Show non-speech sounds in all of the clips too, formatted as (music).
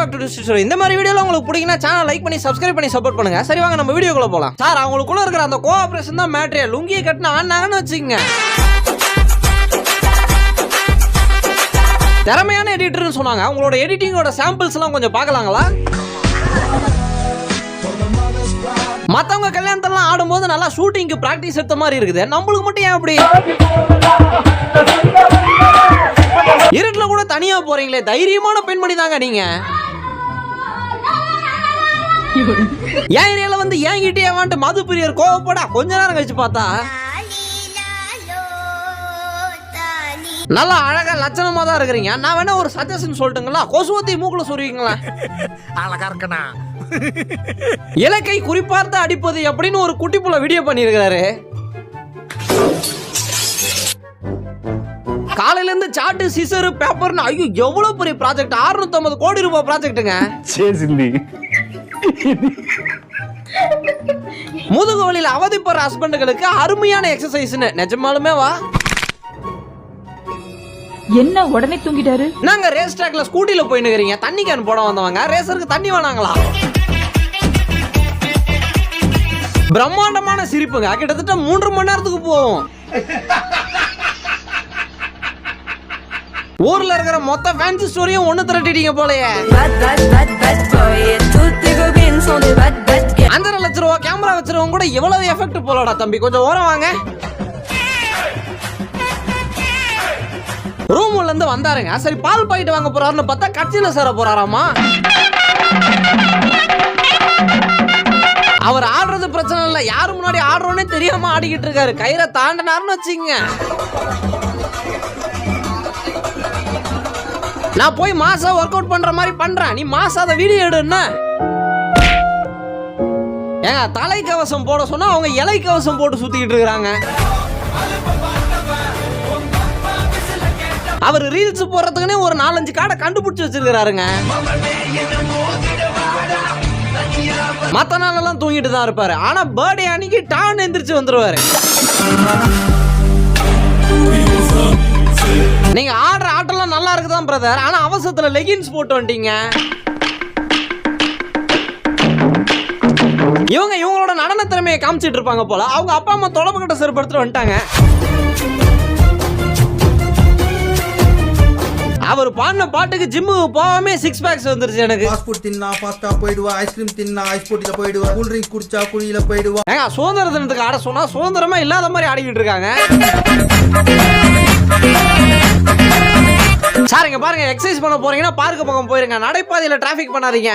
Back to story இந்த மாதிரி வீடியோல உங்களுக்கு பிடிக்குன்னா சேனல் லைக் பண்ணி சப்ஸ்கிரைப் பண்ணி சப்போர்ட் பண்ணுங்க. சரி வாங்க நம்ம வீடியோக்குள்ள போலாம். சார் அவங்களுக்குள்ள இருக்கிற அந்த கோஆபரேஷன் தான் மேட்ரே லுங்கியை கட்டின ஆனாங்கன்னு வச்சுக்கோங்க. திறமையான எடிட்டர்னு சொன்னாங்க. உங்களோட எடிட்டிங்கோட சாம்பிள்ஸ் எல்லாம் கொஞ்சம் பார்க்கலாங்களா? மத்தவங்க கல்யாணத்தெல்லாம் ஆடும்போது நல்லா ஷூட்டிங்க்கு பிராக்டிஸ் எடுத்த மாதிரி இருக்குது. நம்மளுக்கு மட்டும் ஏன் அப்படி? இருட்டில் கூட தனியாக போறீங்களே. தைரியமான பெண்மணி தாங்க நீங்கள் (laughs) என் ஏரியால வந்து என்கிட்டயே வந்துட்டு மது பிரியர் கோவப்படா? கொஞ்ச நேரம் கழிச்சு பார்த்தா. நல்லா அழகா லட்சணமா தான் இருக்கிறீங்க. நான் வேணா ஒரு சஜஷன் சொல்லட்டுங்களா? கொசுவத்தை மூக்குல சொல்லுவீங்களா அழகா இருக்கணா. இலக்கை குறிப்பார்த்து அடிப்பது எப்படின்னு ஒரு குட்டி புள்ள வீடியோ பண்ணியிருக்கிறாரு. காலையிலேருந்து சாட்டு சிசரு பேப்பர்னு ஐயோ எவ்வளோ பெரிய ப்ராஜெக்ட் அறுநூத்தம்பது கோடி ரூபாய் ப்ராஜெக்ட்டுங்க சரி முதுகு வலியில அவதிப்படுற ஹஸ்பண்டுகளுக்கு அருமையான எக்ஸசைஸ்னு நிஜமாலுமே வா. என்ன உடனே தூங்கிட்டாரு? நாங்க ரேஸ் ட்ராக்ல ஸ்கூட்டில போயினுக்கிறீங்க தண்ணி கேன் போட வந்தவங்க. ரேசருக்கு தண்ணி வேணாங்களா பிரம்மாண்டமான சிரிப்புங்க. கிட்டத்தட்ட மூன்று மணி நேரத்துக்கு போகும். ஊர்ல இருக்கிற மொத்த ஃபேன்சி ஸ்டோரியும் ஒண்ணு திரட்டிட்டீங்க போலயே. அஞ்சரை லட்ச ரூபா கேமரா வச்சிருவங்க கூட இவ்வளவு எஃபெக்ட் போலடா தம்பி. கொஞ்சம் ஓரம் வாங்க. ரூம் உள்ள இருந்து வந்தாருங்க. சரி பால் பாக்கெட் வாங்க போறாருன்னு பார்த்தா கட்சியில சேர போறாராமா? அவர் ஆடுறது பிரச்சனை இல்ல. யாரு முன்னாடி ஆடுறோன்னே தெரியாம ஆடிக்கிட்டு இருக்காரு. கயிறை தாண்டினாருன்னு வச்சுங்க நான் போய் மாசா ஒர்க் அவுட் பண்ற மாதிரி பண்றேன். நீ மாசா அதை வீடியோ எடுன்னா ஏங்க தலை கவசம் போட சொன்னா அவங்க இலை கவசம் போட்டு சுத்திக்கிட்டு இருக்கிறாங்க. அவர் ரீல்ஸ் போடுறதுக்குனே ஒரு நாலஞ்சு காடை கண்டுபிடிச்சு வச்சிருக்கிறாருங்க. மற்ற நாளெல்லாம் தூங்கிட்டு தான் இருப்பாரு. ஆனா பர்த்டே அன்னைக்கு டான் எந்திரிச்சு வந்துருவாரு. நீங்க ஆடுற ஆட்டம்லாம் நல்லா இருக்குதான் பிரதர் ஆனா அவசரத்துல லெகின்ஸ் போட்டு வந்துட்டீங்க. இவங்க இவங்களோட நடன திறமையை காமிச்சிட்டு இருப்பாங்க போல. அவங்க அப்பா அம்மா தொடப்பு கிட்ட செருப்படுத்துட்டு வந்துட்டாங்க. அவர் பாடின பாட்டுக்கு ஜிம்முக்கு போகாம சிக்ஸ் பேக்ஸ் வந்துருச்சு எனக்கு. ஃபாஸ்ட் ஃபுட் தின்னா ஃபாஸ்டா போயிடுவா. ஐஸ்கிரீம் தின்னா ஐஸ் போட்டில போயிடுவா. கூல் ட்ரிங்க் குடிச்சா குழியில போயிடுவா. ஏங்க சுதந்திர தினத்துக்கு ஆட சொன்னா சுதந்திரமா இல்லாத மாதிரி ஆடிக்கிட்டு இருக்காங்க. சார் இங்க பாருங்க எக்ஸசைஸ் பண்ண போறீங்கன்னா பார்க்க பக்கம் போயிருங்க. நடைபாதையில டிராஃபிக் பண்ணாதீங்க.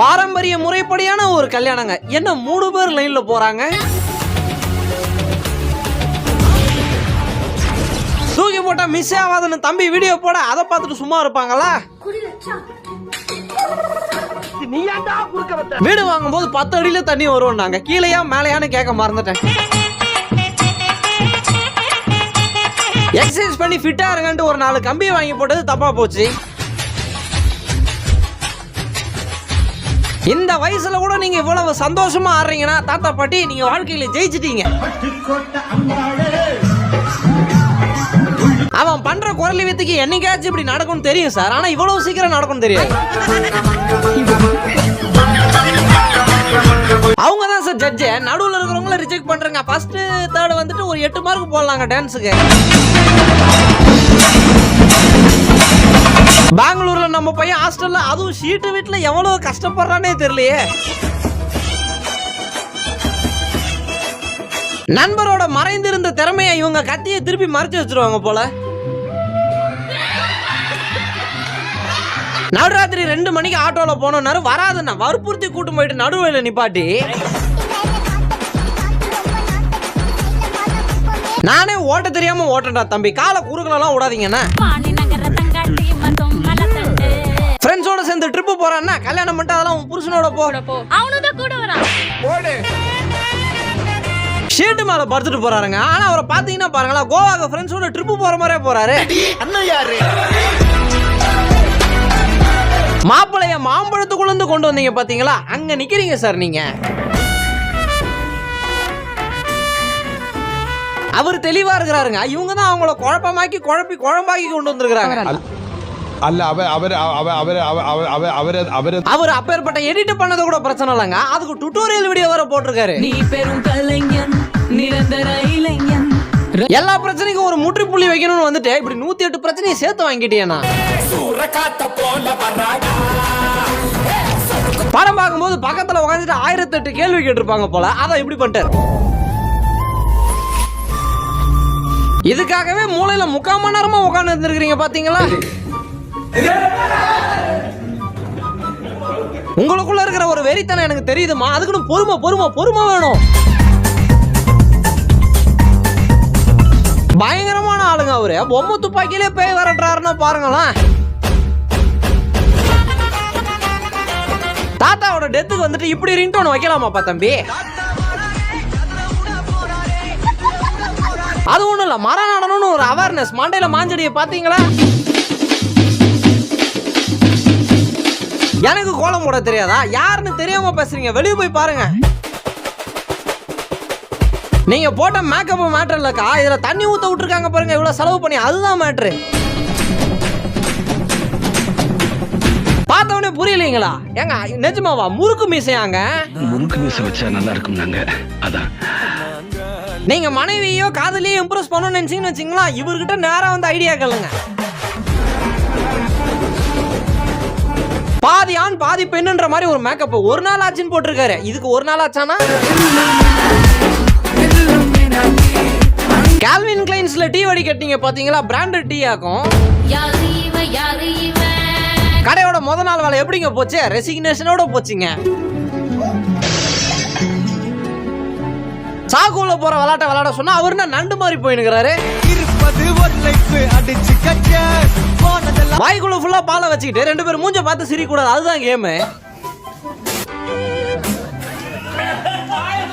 பாரம்பரிய முறைப்படியான ஒரு கல்யாணங்க. என்ன மூணு பேர் லைன்ல போறாங்க? தூக்கி போட்டா மிஸ் ஆகாதுன்னு தம்பி வீடியோ போட அதை பார்த்துட்டு சும்மா இருப்பாங்களா? வீடு வாங்கும்போது பத்து அடியில தண்ணி வரும்னாங்க. கீழேயா மேலையான்னு கேட்க மறந்துட்டேன். எக்ஸசைஸ் பண்ணி ஃபிட்டா இருங்கன்ட்டு ஒரு நாலு கம்பி வாங்கி போட்டது தப்பாக போச்சு. இந்த வயசுல கூட நீங்க இவ்வளவு சந்தோஷமா ஆடுறீங்கன்னா தாத்தா பாட்டி நீங்க வாழ்க்கையில ஜெயிச்சிட்டீங்க. அவன் பண்ற குரல் வித்துக்கு என்னைக்காச்சும் இப்படி நடக்கும்னு தெரியும் சார். ஆனா இவ்வளவு சீக்கிரம் நடக்கும்னு தெரியாது. தான் ஜட்ஜு நடுவில் இருக்கிறவங்கள ரிஜெக்ட் பண்றாங்க. ஃபஸ்ட்டு தேர்ட் வந்துட்டு ஒரு எட்டு மார்க் போடலாங்க டான்ஸுக்கு பெங்களூர்ல நம்ம பையன் ஹாஸ்டல்ல அதுவும் ஷீட்டு வீட்டுல எவ்வளவு கஷ்டப்படுறானே தெரியலையே. நண்பரோட மறைந்திருந்த திறமையை இவங்க கத்தியை திருப்பி மறைச்சு வச்சிருவாங்க போல. நடுராத்திரி ரெண்டு மணிக்கு ஆட்டோவில் போனோம்னாரு வராதுண்ணா வற்புறுத்தி கூட்டு போயிட்டு நடுவில் நிப்பாட்டி. நானே ஓட்ட தெரியாம ஓட்டண்டா தம்பி. காலை குறுக்கலெல்லாம் விடாதீங்கண்ணா ஃப்ரெண்ட்ஸோட சேர்ந்து ட்ரிப்பு போறான்னா கல்யாணம் பண்ணிட்டு அதெல்லாம் உன் புருஷனோட போ. அவனுதான் கூட வரான் ஷீட்டு மேல படுத்துட்டு போறாருங்க. ஆனா அவரை பாத்தீங்கன்னா பாருங்களா கோவாக்கு ஃப்ரெண்ட்ஸோட ட்ரிப்பு போற மாதிரியே போறாரு. மாப்பிளைய மாம்பழத்துக்குள்ள இருந்து கொண்டு வந்தீங்க பாத்தீங்களா? அங்க நிக்கிறீங்க சார் நீங்க. அவர் தெளிவா இருக்கிறாருங்க. இவங்க தான் அவங்கள குழப்பமாக்கி குழப்பி குழம்பாக்கி கொண்டு வந்திருக்கிறாங்க. அல்ல அவர் அவர் அவர் அவர் அவர் அவர் அவர் அவர். அவர் அப்பேற்பட்ட எடிட் பண்ணது கூட பிரச்சனை இல்லைங்க. அதுக்கு டுட்டோரியல் வீடியோ வர போட்டிருக்காரு. நீ பெரும் கலைஞன் நிரந்தர இளைஞன். எல்லா பிரச்சனைக்கும் ஒரு முற்றுப்புள்ளி வைக்கணும்னு வந்துட்டு இப்படி நூத்தி எட்டு பிரச்சனையை சேர்த்து வாங்கிட்டேனா படம் பார்க்கும்போது பக்கத்துல உட்காந்துட்டு ஆயிரத்தி எட்டு கேள்வி கேட்டிருப்பாங்க போல. அதை இப்படி பண்ணிட்டாரு. இதுக்காகவே மூளையில முக்கால் மணி நேரமா உட்காந்து இருந்திருக்கிறீங்க பாத்தீங்களா? உங்களுக்குள்ள இருக்கிற ஒரு வெறித்தனம் எனக்கு தெரியுதுமா அதுக்குன்னு பொறுமை பொறுமை பொறுமை வேணும். பயங்கரமான ஆளுங்க அவரு. பொம்மை துப்பாக்கியிலே பேய் விரட்டுறாருன்னா பாருங்களேன். தாத்தாவோட டெத்துக்கு வந்துட்டு இப்படி ரிங்டோன் வைக்கலாமாப்பா தம்பி? அது ஒண்ணும் இல்ல மரம் நடணும்னு ஒரு அவேர்னஸ் மண்டையில் மாஞ்சடியை பார்த்தீங்களா? எனக்கு கோலம் போட தெரியாதா? யாருன்னு தெரியாம பேசுறீங்க. வெளியே போய் பாருங்க. நீங்க போட்ட மேக்கப் மேட்டர் இல்லக்கா. இதுல தண்ணி ஊத்த விட்டுருக்காங்க பாருங்க. இவ்வளவு செலவு பண்ணி அதுதான் மேட்ரு பார்த்தவனே புரியலீங்களா? ஏங்க நிஜமாவா? முறுக்கு மீசையாங்க? முறுக்கு மீசை வச்சா நல்லா இருக்கும் நாங்க அதான். நீங்க மனைவியோ காதலியோ இம்ப்ரெஸ் பண்ணணும்னு நினைச்சீங்கன்னு வச்சுங்களா இவர்கிட்ட நேரம் வந்து ஐடியா கேளுங்க. பாதி ஆண் பாதி பெண்ணுன்ற மாதிரி ஒரு மேக்கப் ஒரு நாள் ஆச்சுன்னு போட்டிருக்காரு. இதுக்கு ஒரு நாள் ஆச்சானா? கால்வின் கிளைன்ஸ்ல டீ வடி கட்டிங்க பாத்தீங்களா? பிராண்டட் டீ ஆக்கும். கடையோட முத நாள் வேலை எப்படிங்க போச்சு? ரெசிக்னேஷனோட போச்சுங்க. சாக்குள்ள போற விளையாட்ட விளையாட சொன்னா அவர் என்ன நண்டு மாதிரி போயினுக்கிறாரு? வாய்க்குள்ள ஃபுல்லா பாலை வச்சுக்கிட்டு ரெண்டு பேரும் மூஞ்ச பார்த்து சிரிக்க கூடாது அதுதான் கேமு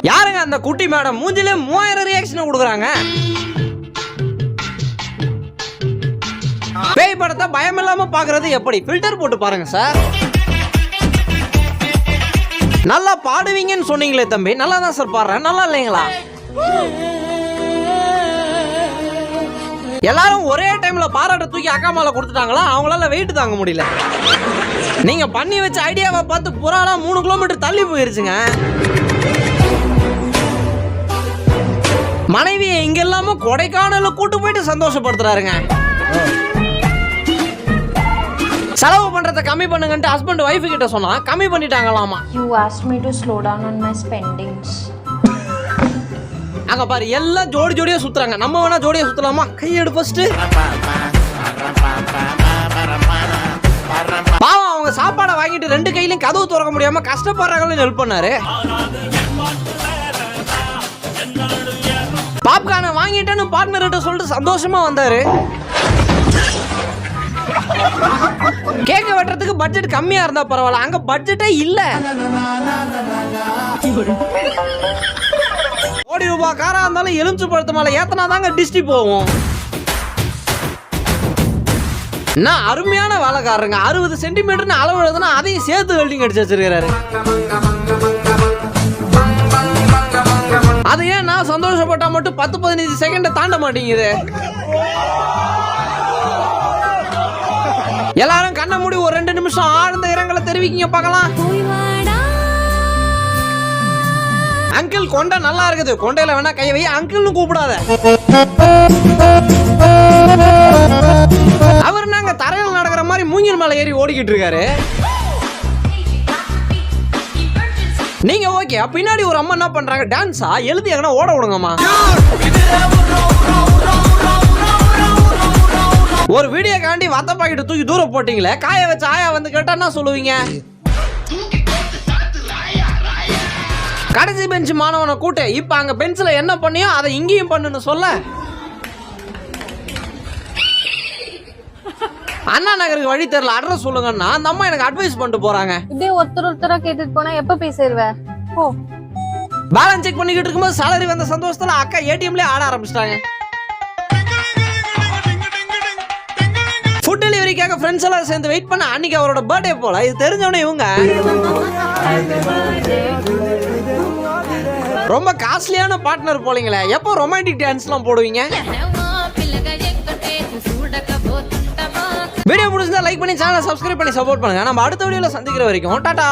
யாருங்க அந்த குட்டி மேடம் மூஞ்சிலே மூவாயிரம் ரியாக்ஷன் கொடுக்குறாங்க. பேய் படத்தை பயம் இல்லாம பாக்குறது எப்படி? ஃபில்டர் போட்டு பாருங்க சார் நல்லா பாடுவீங்கன்னு சொன்னீங்களே தம்பி. நல்லா தான் சார் பாடுறேன். நல்லா இல்லைங்களா? எல்லாரும் ஒரே டைம்ல பாராட்ட தூக்கி அக்கா மேல கொடுத்துட்டாங்களா? அவங்களால வெயிட் தாங்க முடியல. நீங்க பண்ணி வச்ச ஐடியாவை பார்த்து புறாலா மூணு கிலோமீட்டர் தள்ளி போயிருச்சுங்க. மனைவியை இங்க இல்லாம கொடைக்கானல கூட்டு போயிட்டு சந்தோஷப்படுத்துறாருங்க. செலவு பண்றதை கம்மி பண்ணுங்கன்ட்டு ஹஸ்பண்ட் ஒய்ஃப் கிட்ட சொன்னா கம்மி பண்ணிட்டாங்களாமா? You asked me to slow down on my spendings. அங்க பாரு எல்லாம் ஜோடி ஜோடியா சுத்துறாங்க. நம்ம வேணா ஜோடியா சுத்தலாமா? கையெடு ஃபர்ஸ்ட் பாவம் அவங்க சாப்பாடை வாங்கிட்டு ரெண்டு கையிலயும் கதவு திறக்க முடியாம கஷ்டப்படுறாங்களும் ஹெல்ப் பண்ணாரு. பாப்கார்னை வாங்கிட்டேன்னு பார்ட்னர்கிட்ட சொல்லிட்டு சந்தோஷமா வந்தாரு. கேக்க வெட்டுறதுக்கு பட்ஜெட் கம்மியா இருந்தா பரவாயில்ல. அங்க பட்ஜெட்டே இல்ல. கோடி ரூபாய் காரா இருந்தாலும் எலுமிச்சு பழத்து மேல ஏத்தனா தாங்க டிஸ்டி போகும் என்ன அருமையான வேலைக்காரருங்க. அறுபது சென்டிமீட்டர்னு அளவு எழுதுனா அதையும் சேர்த்து வெல்டிங் அடிச்சு வச்சிருக்கிறாரு. அது ஏன் நான் சந்தோஷப்பட்டா மட்டும் பத்து பதினஞ்சு செகண்டை தாண்ட மாட்டேங்குது. எல்லாரும் கண்ண மூடி ஒரு ரெண்டு நிமிஷம் ஆழ்ந்த இரங்கலை தெரிவிக்கீங்க பார்க்கலாம். அங்கிள் கொண்டை நல்லா இருக்குது. கொண்டையில வேணா கையை வை. அங்கிள்னு கூப்பிடாத. அவர் நாங்க தரையில் நடக்கிற மாதிரி மூங்கில் மேல ஏறி ஓடிக்கிட்டு இருக்காரு? நீங்க ஓகே. பின்னாடி ஒரு அம்மா என்ன பண்றாங்க? டான்ஸா எழுதி எங்கன்னா ஓட விடுங்கம்மா. ஒரு வீடியோ காண்டி வத்த பாக்கெட்டு தூக்கி தூரம் போட்டீங்களே? காய வச்சு ஆயா வந்து கேட்டா என்ன சொல்லுவீங்க? கடைசி பெஞ்ச் மாணவனை கூட்டு. இப்ப அங்க பெஞ்சில என்ன பண்ணியோ அதை இங்கேயும் பண்ணுன்னு சொல்ல. அண்ணா நகருக்கு வழி தெரியல அட்ரஸ் சொல்லுங்கன்னா அந்த அம்மா எனக்கு அட்வைஸ் பண்ணிட்டு போறாங்க. இப்படியே ஒருத்தர் ஒருத்தரா கேட்டுட்டு போனா எப்ப போய் சேருவ ஓ பேலன்ஸ் செக் பண்ணிக்கிட்டு இருக்கும்போது salary வந்த சந்தோஷத்துல அக்கா ஏடிஎம்ல ஆட ஆரம்பிச்சிட்டாங்க. டெலிவரிக்காக ஃப்ரெண்ட்ஸ் எல்லாம் சேர்ந்து வெயிட் பண்ண அன்னைக்கு அவரோட பர்த்டே போல. இது தெரிஞ்சவனே இவங்க. ரொம்ப காஸ்ட்லியான பார்ட்னர் போலீங்களே. எப்போ ரொமான்டிக் டான்ஸ்லாம் போடுவீங்க? வீடியோ பிடிச்சிருந்தா லைக் பண்ணி சேனலை சப்ஸ்கிரைப் பண்ணி சப்போர்ட் பண்ணுங்க. நம்ம அடுத்த வீடியோவில் சந்திக்கிற வரைக்கும் டாடா!